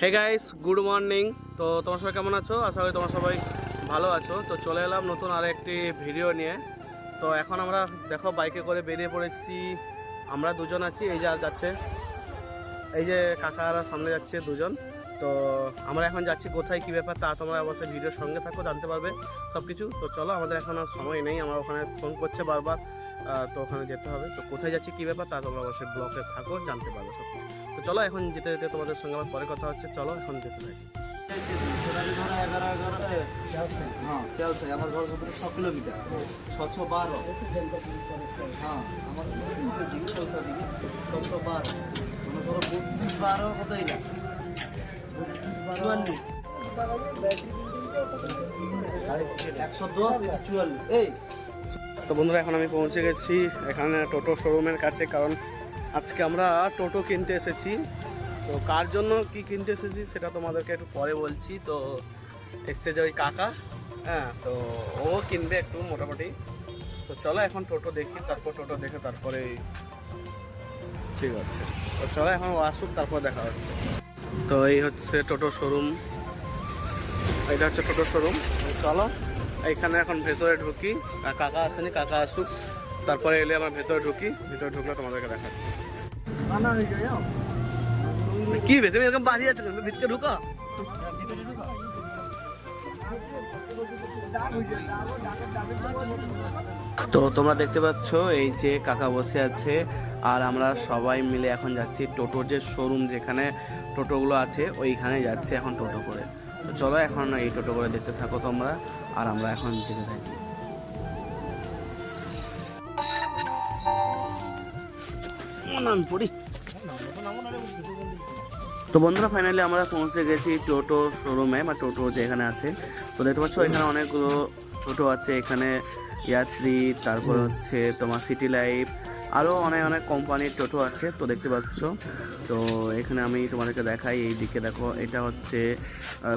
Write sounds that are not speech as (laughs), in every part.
Hey guys good morning তো তোমার সবাই কেমন আছো? আশা করি তোমার সবাই ভালো আছো। তো চলে এলাম নতুন আর একটি ভিডিও নিয়ে। তো এখন আমরা দেখো বাইকে করে বেরিয়ে পড়েছি। আমরা দুজন আছি, এই যে আর যাচ্ছে। এই যে কাকারা সামনে যাচ্ছে দুজন। তো আমরা এখন যাচ্ছি কোথায়, কী ব্যাপার, তা তোমরা অবশ্যই ভিডিওর সঙ্গে থাকো, জানতে পারবে সব কিছু তো চলো, আমাদের এখন আর সময় নেই, আমরা ওখানে ফোন করছে বারবার তো ওখানে যেতে হবে। তো কোথায় যাচ্ছি, কী ব্যাপার, তা তোমরা অবশ্যই ব্লকে থাকো, জানতে পারবে সব তো চলো, এখন যেতে যেতে তোমাদের সঙ্গে আমার পরে কথা হচ্ছে। চলো, এখন যেতে থাকি। হ্যাঁ আমার ঘর ছ কিলোমিটার। ছশো বারো। হ্যাঁ আমার ছশো বারো। কত এটা চুয়াল্লিশ। তো বন্ধুরা এখন আমি পৌঁছে গেছি এখানে টোটো শোরুমের কাছে কারণ আজকে আমরা টোটো কিনতে এসেছি। তো কার জন্য কি কিনতে এসেছি সেটা তোমাদেরকে একটু পরে বলছি। তো এসছে যে ওই কাকা হ্যাঁ তো ও কিনবে একটু মোটামুটি। তো চলো এখন টোটো দেখি তারপর টোটো দেখে তারপরে ঠিক আছে। তো চলো এখন ও আসুক তারপর দেখা হচ্ছে। তো এই হচ্ছে টোটো শোরুম। এটা হচ্ছে টোটো শোরুম। চলো এইখানে এখন ভেতরে ঢুকি। আর কাকা আসেনি কাকা আসুক। তারপরে এলে আমার ভেতরে ঢুকি। ভেতরে ঢুকলে তোমাদেরকে দেখাচ্ছি। কি ভেতরে এরকম বাড়ি আছে কেন? ভিতরে ঢুকা। তো তোমরা দেখতে পাচ্ছ, এই যে কাকা বসে আছে, আর আমরা সবাই মিলে এখন যাচ্ছি টোটোর যে শোরুম যেখানে টোটোগুলো আছে, ওইখানে যাচ্ছে এখন টোটো করে। তো চলো এখন এই টোটো করে দেখতে থাকো তোমরা, আর আমরা এখন যেতে থাকি। আমি পড়ি। তো বন্ধুরা ফাইনালি আমরা পৌঁছে গেছি টোটো শোরুমে বা টোটো যেখানে আছে। তো দেখতে পাচ্ছ, এখানে অনেকগুলো টোটো আছে, এখানে ইয়াত্রী তারপর হচ্ছে তোমার সিটি লাইফ আরও অনেক অনেক কোম্পানির টোটো আছে, তো দেখতে পাচ্ছ। তো এখানে আমি তোমাদেরকে দেখাই এই দিকে দেখো, এটা হচ্ছে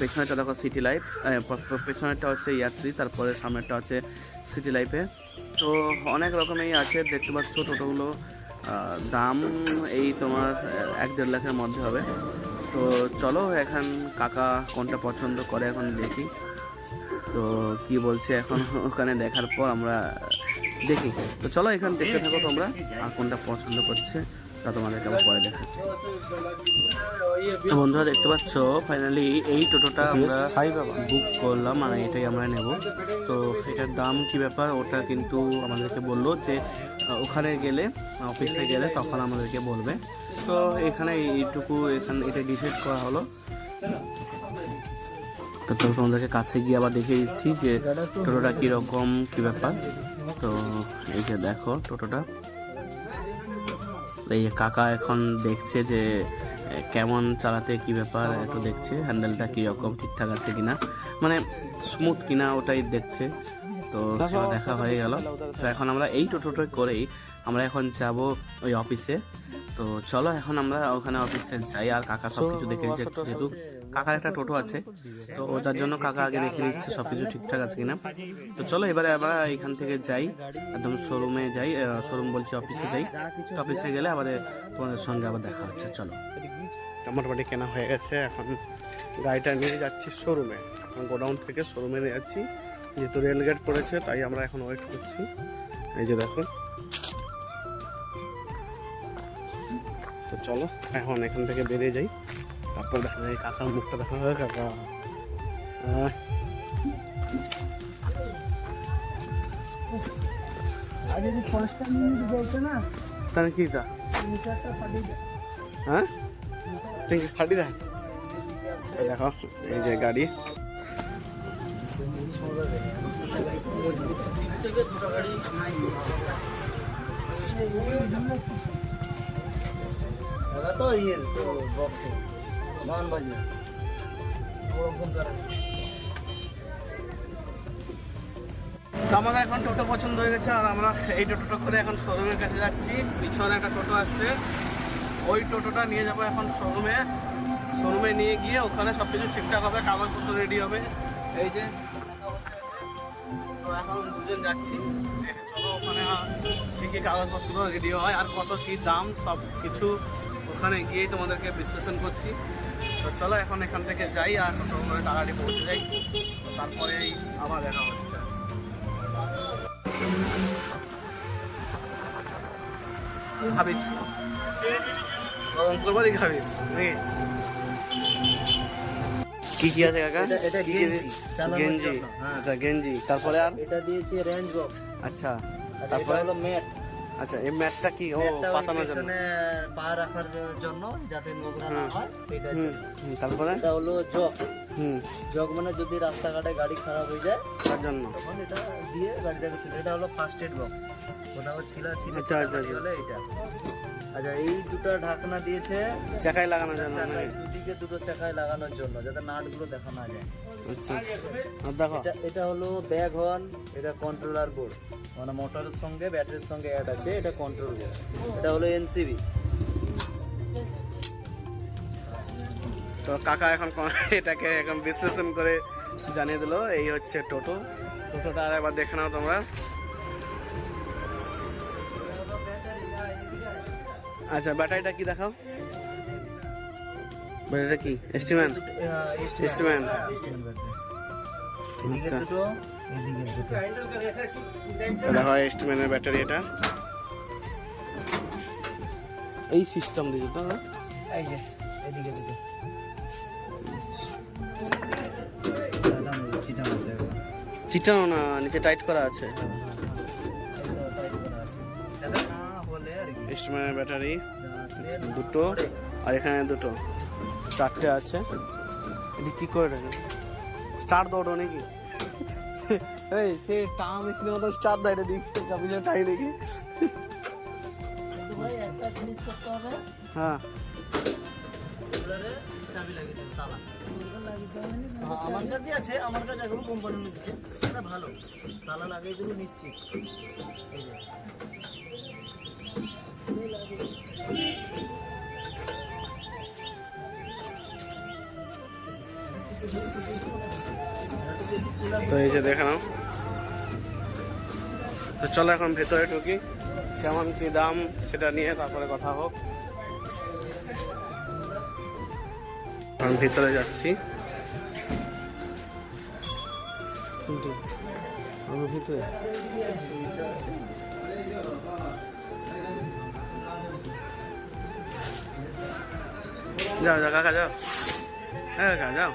পেছনেরটা দেখো সিটি লাইফ পেছনেরটা হচ্ছে ইয়াত্রী তারপরে সামনেরটা হচ্ছে সিটি লাইফে তো অনেক রকমেরই আছে, দেখতে পাচ্ছ টোটোগুলো। দাম এই তোমার এক দেড় লাখের মধ্যে হবে। তো চলো এখন কাকা কোনটা পছন্দ করে এখন দেখি। তো কি বলছে এখন (laughs) ওখানে দেখার পর আমরা দেখি। তো চলো এখান দেখতে থাকো তোমরা, আর কোনটা পছন্দ করছে। তা তোমাদেরকে আবার পরে দেখাচ্ছি। তো বন্ধুরা দেখতে পাচ্ছ ফাইনালি এই টোটোটা আমরা বুক করলাম মানে এটাই আমরা নেব। তো এটার দাম কি ব্যাপার? ওটা কিন্তু আমাদেরকে বলল যে ওখানে গেলে অফিসে গেলে তখন আমাদেরকে বলবে। তো এখানে এইটুকু এখানে এটা ডিসাইড করা হলো। তো তো তোমাদেরকে কাছে গিয়ে আবার দেখিয়ে দিচ্ছি যে টোটোটা কীরকম কী ব্যাপার। তো এই যে দেখো টোটোটা। এই কাকা এখন দেখছে যে কেমন চালাতে কি ব্যাপার, একটু দেখছে হ্যান্ডেলটা কীরকম ঠিকঠাক আছে কিনা। মানে স্মুথ কিনা ওটাই দেখছে। তো সেটা দেখা হয়ে গেল। তো এখন আমরা এই টোটোটা করেই আমরা এখন যাব ওই অফিসে। তো চলো এখন আমরা ওখানে অফিসে যাই আর কাকা সব কিছু দেখে নিচ্ছে। যেহেতু কাকার একটা টোটো আছে তো ওটার জন্য কাকা আগে দেখে নিচ্ছে সব কিছু ঠিকঠাক আছে কিনা। তো চলো এবারে আমরা এখান থেকে যাই একদম শোরুমে যাই শোরুম বলছি অফিসে যাই। অফিসে গেলে আমাদের তোমাদের সঙ্গে আবার দেখা হচ্ছে চলো। মোটামুটি কেনা হয়ে গেছে এখন গাড়িটা নিয়ে যাচ্ছি শোরুমে গোডাউন থেকে শোরুমে নিয়ে যাচ্ছি। যেহেতু রেলগেট পড়েছে তাই আমরা এখন ওয়েট করছি। এই যে দেখো। তো চলো এখন এখান থেকে বেরিয়ে যাই। তারপর দেখা যায় কাকার মুখটা দেখা হয় কাকা। তাহলে কি তা? হ্যাঁ? ফাটি দেয় দেখো এই যে গাড়ি। আমাদের এখন টোটো পছন্দ হয়ে গেছে আর আমরা এই টোটোটা করে এখন শোরুমের কাছে যাচ্ছি। পিছনে একটা টোটো আসছে। ওই টোটোটা নিয়ে যাব এখন শোরুমে। শোরুমে নিয়ে গিয়ে ওখানে সব কিছু ঠিকঠাক হবে, কাগজপত্র রেডি হবে। এই যে এখন দুজন যাচ্ছি। চলো, ওখানে কী কী কাগজপত্র রেডি হয়, আর কত কী দাম, সব কিছু ওখানে গিয়েই তোমাদেরকে বিশ্লেষণ করছি। তো চলো, এখন এখান থেকে যাই, আর করে তাড়াতাড়ি পৌঁছে যাই। তারপরেই আবার দেখা হচ্ছে। খাবিস গরম করব দেখি খাবিস নাকি? কি কি আছে কাকা? এটা- এটা গেঞ্জি, চালানোর জন্য, হ্যাঁ। আচ্ছা গেঞ্জি তারপরে আর? এটা দিয়েছি রেঞ্জ বক্স আচ্ছা তারপরে? হলো ম্যাট আচ্ছা এই ম্যাটটা কি? ও পাতানোর জন্য। পা রাখার জন্য যাতে নোংরা না হয় সেটা তারপরে? এটা হলো জগ। মানে যদি রাস্তাঘাটে গাড়ি খারাপ হয়ে যায় তার জন্য। তখন এটা দিয়ে গাড়িটাকে তুলে এটা হলো ফার্স্ট এড বক্স কোথাও ছিলা ছিল আচ্ছা, আচ্ছা, আচ্ছা। হলে এটা আচ্ছা এই দুটো ঢাকনা দিয়েছে। চাকায় লাগানোর জন্য দুদিকে দুটো চাকায় লাগানোর জন্য যাতে নাটগুলো দেখা না যায়। আচ্ছা। দেখো। এটা এটা হলো ব্যাগ হর্ন এটা কন্ট্রোলার বোর্ড মানে মোটরের সঙ্গে ব্যাটারির সঙ্গে অ্যাড আছে এটা কন্ট্রোল বোর্ড এটা হলো এনসিবি তো কাকা এখন এটাকে এখন বিশ্লেষণ করে জানিয়ে দিলো এই হচ্ছে টোটো। টোটোটা আর একবার দেখে নাও তোমরা। আচ্ছা ব্যাটারিটা কি দেখাও? ব্যাটারিটা কি? Instrument. এদিকে আচ্ছা। দেখো এস্টিম্যানের ব্যাটারি এটা। এই সিস্টেম দিয়েছে তো এই যে এদিকে চিটানো না নিচে টাইট করা আছে। যাতে না হলে আর কি এস্টিম্যানের ব্যাটারি দুটো আর এখানে দুটো। চারটে আছে। এটি কি করে রাখেন স্টার দৌড়ো নাকি? এই সে টা মেশিনের মতো স্টার দেয় রে দিক চাবি টাই নাকি? কিন্তু ভাই একটা জিনিস করতে হবে। হ্যাঁ। চাবি লাগিয়ে দেবে তালা। হ্যাঁ, আমার কাছে আছে আমার কাছে এখনও কোম্পানি দিচ্ছে এটা ভালো। তালা লাগিয়ে দিলে নিশ্চিত। তো তো এই যে দেখে নাও। তো চলো এখন ভেতরে ঢুকি। কেমন কি দাম সেটা নিয়ে তারপরে কথা হোক। এখন ভিতরে যাচ্ছি। কিন্তু আমার ভিতরে যাও যাও, কাকা, যাও। হ্যাঁ কাকা, যাও।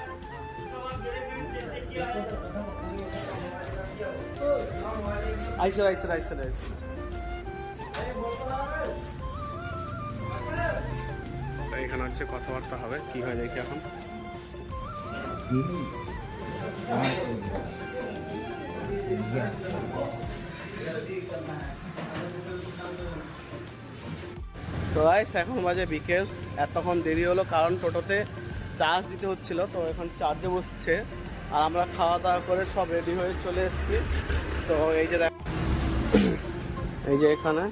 আইসো আইসো আইসো আইসো। এখানে কথাবার্তা হবে। কি হয় দেখি এখন। তো গাইস এখন বাজে বিকেল। এতক্ষণ দেরি হলো কারণ টোটোতে চার্জ দিতে হচ্ছিল, তো এখন চার্জে বসছে। আর আমরা খাওয়া দাওয়া করে সব রেডি হয়ে চলে এসেছি। তো এই যে এই যে এখানে।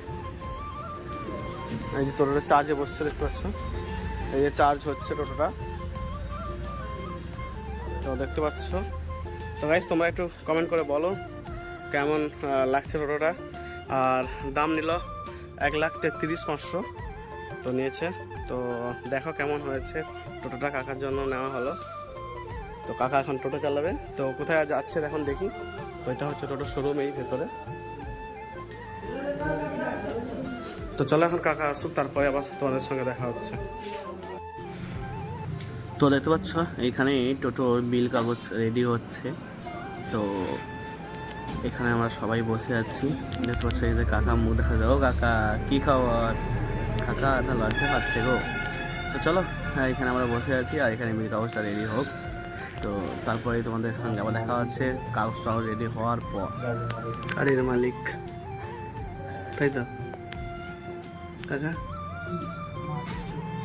এই যে টোটোটা চার্জে বসছে, দেখতে পাচ্ছ? এই যে চার্জ হচ্ছে টোটোটা। তো দেখতে পাচ্ছ। তো গাইস তোমরা একটু কমেন্ট করে বলো কেমন লাগছে টোটোটা। আর দাম নিল এক লাখ তেত্রিশ পাঁচশো। তো নিয়েছে। তো দেখো কেমন হয়েছে। টোটোটা কাকার জন্য নেওয়া হলো। তো কাকা এখন টোটো চালাবে। তো কোথায় যাচ্ছে এখন দেখি। তো এটা হচ্ছে টোটো শোরুম এই ভেতরে। তো চলো এখন কাকা আসুক, তারপরে আবার তোমাদের সঙ্গে দেখা হচ্ছে। তো দেখতে পাচ্ছ এইখানে টোটোর বিল কাগজ রেডি হচ্ছে। তো এখানে আমরা সবাই বসে আছি। দেখতে পাচ্ছ, এই যে কাকা মুখ দেখা যাও কাকা, কি খাওয়ার কাকা তা লজ্জা পাচ্ছে গো। তো চলো হ্যাঁ এখানে আমরা বসে আছি আর এখানে বিল কাগজটা রেডি হোক। তো তারপরে তোমাদের সঙ্গে আবার দেখা হচ্ছে। কাগজটাও রেডি হওয়ার পর। গাড়ির মালিক। তাই তো? কাকা?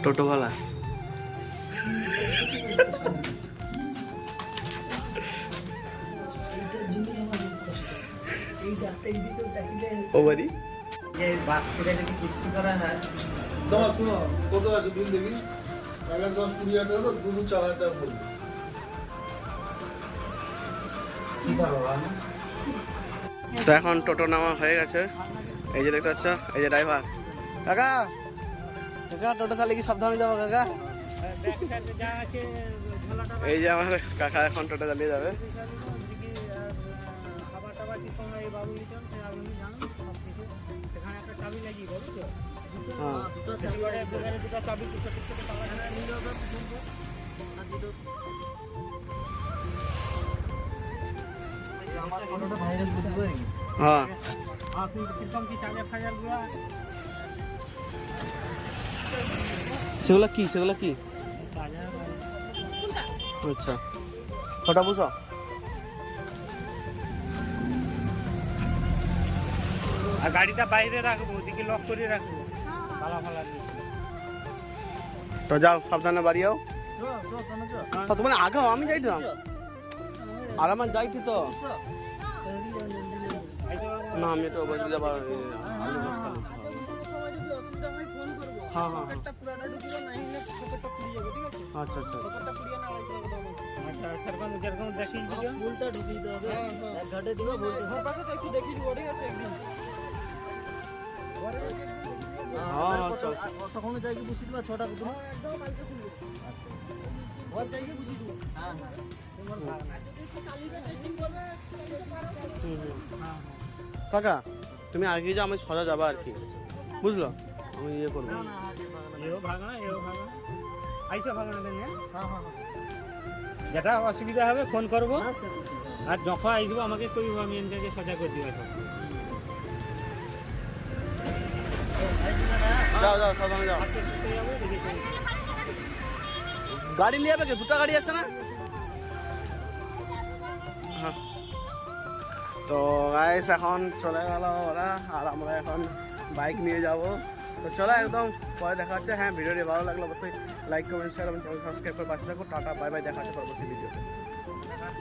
টোটোওয়ালা? ও বাড়ি? দাও শোনো কত আছে বিল দেখি? এক দশ কুড়ি হাজার টাকা তো দুটো চার হাজার টাকা পড়বে। তো এখন টোটো নামা হয়ে গেছে। এই যে দেখতে পাচ্ছ এই যে ড্রাইভার। কাকা কাকা টোটো তাহলে কি সাবধানে যাব কাকা? এই যে আমার কাকা এখন টোটো চালিয়ে যাবে। হ্যাঁ। সেগুলো কি? সেগুলো কি? আচ্ছা। কটা বুঝো। আর গাড়িটা বাইরে রাখব ওদিকে লক করে রাখব। ফালা ফালা তো যাও সাবধানে বাড়ি যাও তো তোমার আগাও আমি যাইতাম। আর আমার যাইতি তো। না আমি তো বসে যাবার হ্যাঁ হ্যাঁ হ্যাঁ। আচ্ছা আচ্ছা সেরকম যেরকম দেখিয়ে দিল ভুলটা ঢুকিয়ে দিতে হবে এক ঘাটে দিবা ভুলটা যাই কি বুঝি দিবা ছটা। কাকা তুমি আগে যাও আমি সোজা যাবা আর কি। বুঝলো? আমি ইয়ে করব। এও ভাগনা। এও ভাগনা। আইসা ভাগনা দেন হ্যাঁ? হ্যাঁ হ্যাঁ। যেটা অসুবিধা হবে ফোন করব। হ্যাঁ আর যখন আইসবো আমাকে কইব আমি এনকে সজা করে দিব এখন গাড়ি নিয়ে যাবে দুটো গাড়ি আছে না? হ্যাঁ। তো গাইস এখন চলে গেল ওরা আর আমরা এখন বাইক নিয়ে যাব। তো চলো একদম পরে দেখা হচ্ছে। হ্যাঁ ভিডিওটি ভালো লাগল অবশ্যই লাইক কমেন্ট শেয়ার এবং চ্যানেল সাবস্ক্রাইব করে পাশে থাকো। টাটা বাই বাই দেখা হচ্ছে পরবর্তী ভিডিওতে